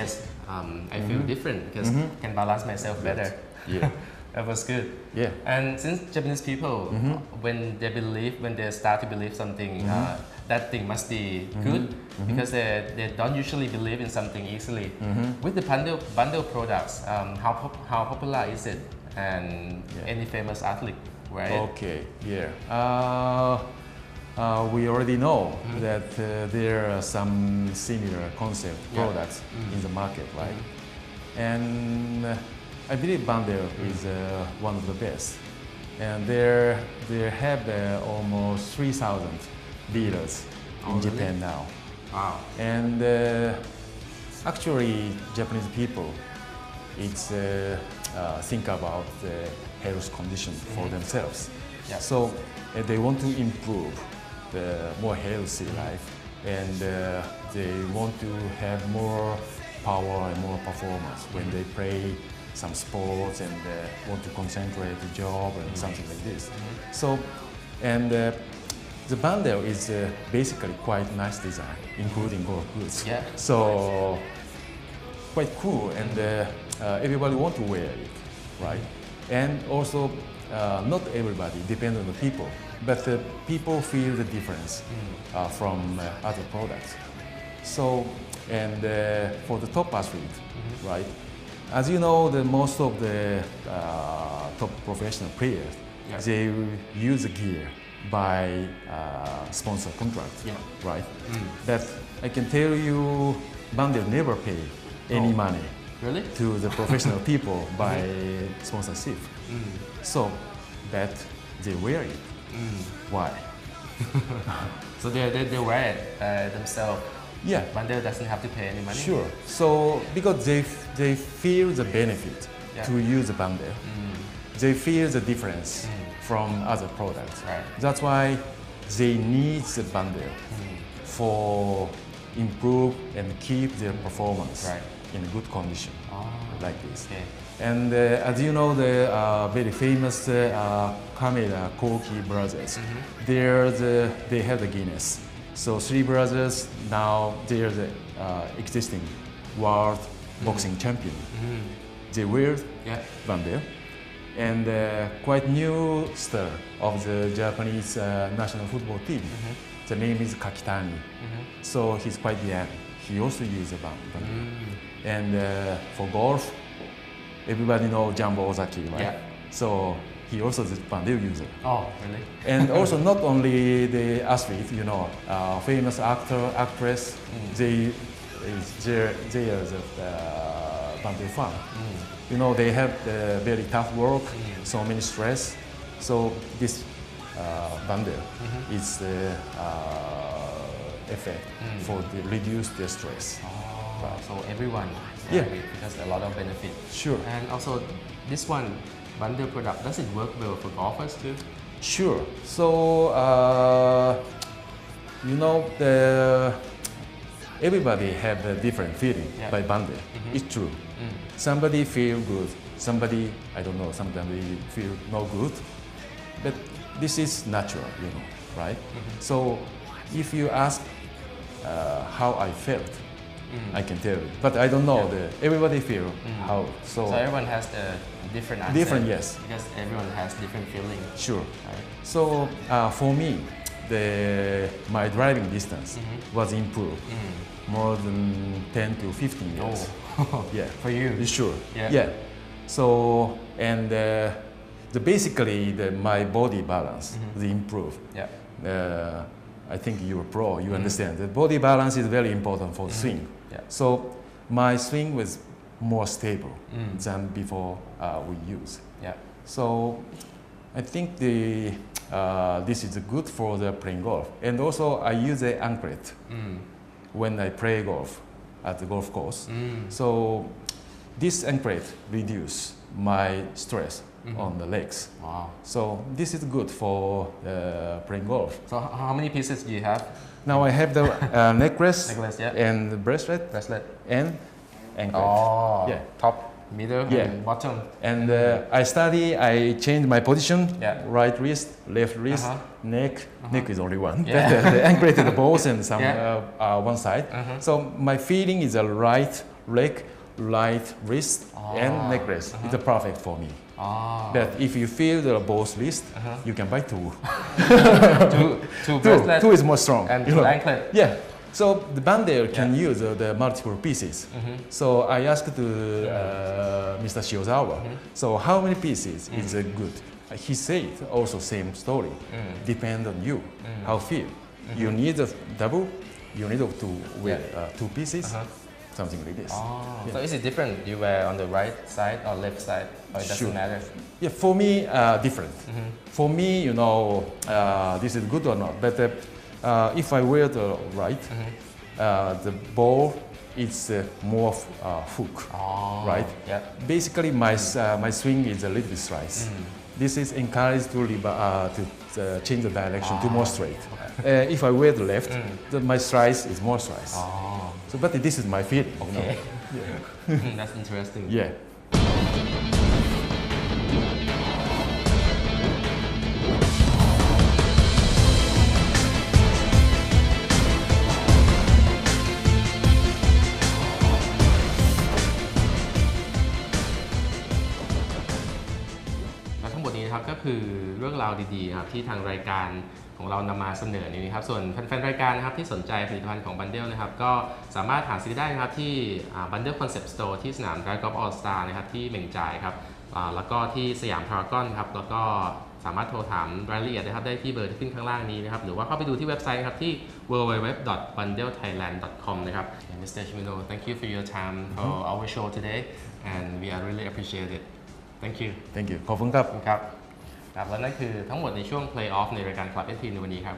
yes, um, I feel different because i can balance myself better. Yeah. That was good. Yeah. And since Japanese people, when they believe, when they start to believe something, uh, that thing must be good because they, they don't usually believe in something easily. With the bundle bundle products, um, how pop- how popular is it? And Yeah. any famous athlete, right? Okay, yeah. Uh, uh, we already know Mm-hmm. that uh, there are some similar concept Yeah. Mm-hmm. products in the market, right? And uh, I believe Bandel Mm-hmm. is uh, one of the best. And there, there have uh, almost 3,000 dealers Oh, in really? Japan now. Wow. And uh, actually, Japanese people, it's uh, uh, think about the health condition for themselves. Yeah. So they want to improve the more healthy life, and uh, they want to have more power and more performance when they play some sports and uh, want to concentrate the job and something like this. So, and uh, the bundle is uh, basically quite nice design, including golf boots. Yeah. So quite cool, and uh, uh, everybody want to wear it, right? And also, uh, not everybody depends on the people, but the people feel the difference uh, from uh, other products. So, and uh, for the top athlete, right? As you know, the most of the uh, top professional players, Yeah. they use the gear by uh, sponsor contract, Yeah. right? Mm. That I can tell you, Bandel never pay any Oh. money Really? to the professional people by sponsorship. Mm. So that they wear it. Mm. Why? So they, they, they wear it uh, themselves. Yeah, Bandel doesn't have to pay any money. sure. So because they they feel the benefit Yeah. to use the Bandel, Mm. they feel the difference Mm. from other products. Right. That's why they need the Bandel Mm. for improve and keep their performance Right. in good condition Oh. like this. Okay. And uh, as you know, the uh, very famous uh, Kameda Koki brothers, Mm-hmm. they're the, they have the Guinness. So three brothers now they're the uh, existing world boxing champion. Mm. They wear Yeah. Bandel and uh, quite new star of the Japanese uh, national football team. The name is Kakitani. Mm-hmm. So he's quite young. He also uses a band. Mm. And uh, for golf, everybody knows Jumbo Ozaki, right? Yeah. So he also is a Bandel user. Oh, really? And also not only the athlete, you know, uh, famous actor, actress, Mm. they, they, they are the uh, fan. Mm. You know, they have the very tough work, Mm. so many stress. So this uh, Bandel Mhm. is the uh, effect Mm. for the reduce the stress. Oh, Right. so everyone Yeah. it because a lot of benefit. Sure. And also, this one bundle product does it work well for golfers too? Sure. So, uh, you know, the, everybody have a different feeling Yeah. by bundle. Mhm. It's true. Mm. Somebody feel good. Somebody, I don't know, somebody feel no good. But this is natural, you know, right? Mhm. So, if you ask uh, how I felt, Mm. I can tell you. But I don't know. Yeah. The, everybody feel Mm. how. So, So everyone has a different answer. different, yes, Because everyone has different feeling, sure. right? So uh, for me, the, my driving distance Mhm. was improved Mm. more than 10 to 15 years. Oh, Yeah, for you. sure. Yeah. yeah. So and uh, the basically the, my body balance Mhm. the improve. Yeah. Uh, I think you're pro. You Mhm. understand. The body balance is very important for Mhm. swing. Yeah. So my swing was more stable Mm. than before uh, we use. Yeah. So I think the uh, this is good for the playing golf. And also I use the anklet Mm. when I play golf at the golf course. Mm. So this anklet reduce my stress Mhm. on the legs. Wow. So this is good for uh, playing golf. So how many pieces do you have? Now I have the uh, necklace Necklace, yeah. and the bracelet Bracelet. and anklet. Oh. Yeah. Top, middle, Yeah. and bottom. And uh, I study, I change my position, Yeah. right wrist, left wrist, Uh-huh. neck. Uh-huh. Neck is only one. Yeah. Uh, the anklet is both and some Yeah. uh, uh, one side. Uh-huh. So my feeling is a right leg, right wrist, and Ah, necklace. It's perfect for me. อ๋อ But if you feel the both list, Uh-huh. you can buy two. two two Two, two is more strong. and you know. anklet Yeah. So the bandel can use uh, the multiple pieces. Mm-hmm. So I asked to uh, Mr. Shiozawa. Mm-hmm. So how many pieces is uh, good? He said also same story. Mm. Depend on you. How feel? You need a double. You need to wear Mm-hmm. Yeah. uh, two pieces. Uh-huh. Something like this. Oh, Yeah. so is it different? You wear on the right side or left side, or it doesn't Sure. matter? Yeah, for me, uh, different. Mm-hmm. For me, you know, uh, this is good or not. But uh, uh, if I wear the right, Mm-hmm. uh, the ball is uh, more uh, hook. Oh, Right. Yeah. Basically, my uh, my swing is a little bit slice. Mm. This is encouraged to uh, to uh, change the direction to Ah. more straight. Uh, if I wear the left, Mm. the, my slice is more slice. Oh, So, but this is my feeling. you know. okay. Yeah. Mm, That's interesting. yeah. ครับก็คือเรื่องราวดีๆนะครับที่ทางรายการของเรานำมาเสนอนี้นะครับส่วนแฟนๆรายการนะครับที่สนใจผลิตภัณฑ์ของบันเดลนะครับก็สามารถหาซื้อได้นะครับที่บันเดลคอนเซ็ปต์สโตร์ที่สนามไดกอล์ฟออลสตาร์นะครับที่เหม่งจ่ายครับอ่าแล้วก็ที่สยามพารากอนครับแล้วก็สามารถโทรถามรายละเอียดนะครับได้ที่เบอร์ที่ขึ้นข้างล่างนี้นะครับหรือว่าเข้าไปดูที่เว็บไซต์ครับที่ www.bundlethailand.com นะครับ Mr. Shimino thank you for your time for our show today and we are really appreciate it thank you Thank you. ขอบคุณครับขอบ ครับและนั่นคือทั้งหมดในช่วง Play Off ในรายการ Club 18ในวันนี้ครับ